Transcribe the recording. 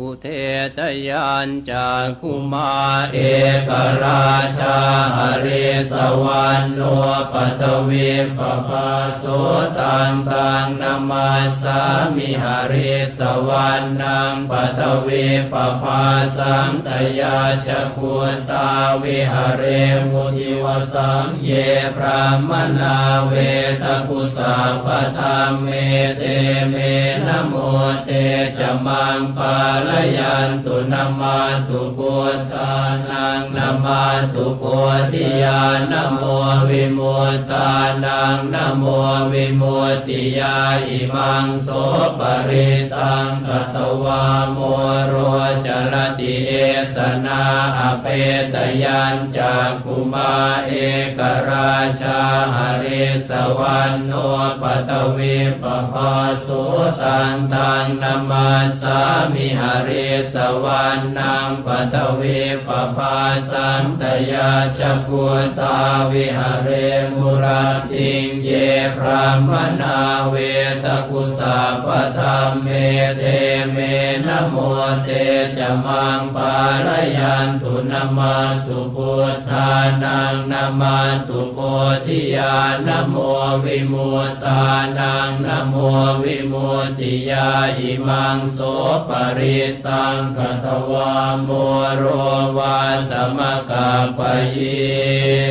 อุเทตยานจากคุมาเอกราชาหริสวรรณโนปตวิปปาโสตังตังนามาสามิหริสวรรณังปตวิปปาสังตยาชคุตตาวิหเรมุติวสังเยพรามนาเวตกุสาปธรรมเมเตเมนะโมเตจมังปาลยันตุนามาตุปุตานังนามาตุโคติยานะโมวิมุตตานังนะโมวิมุตติยาอิมังโสปริตังกตวาโมโร รติเอสนาอเปตยัญจากคุมาเอกราชาหริสวรรณโนปัตวิปปาสุตังตังนามาสามิหริสวรรณังปัตวิปปาสันตยาชคุตาวิหเรมุราติงเยพรามนาเวตกุสาปธรรมเมเทเมนโมเตจะมังปาลยันตุนามาตุพุทธานังนามาตุโพธิญาณโมวิมุตตานังนโมวิมุตติญาอิมังโสปริตังกตวาโมโรวาสมกาปยิ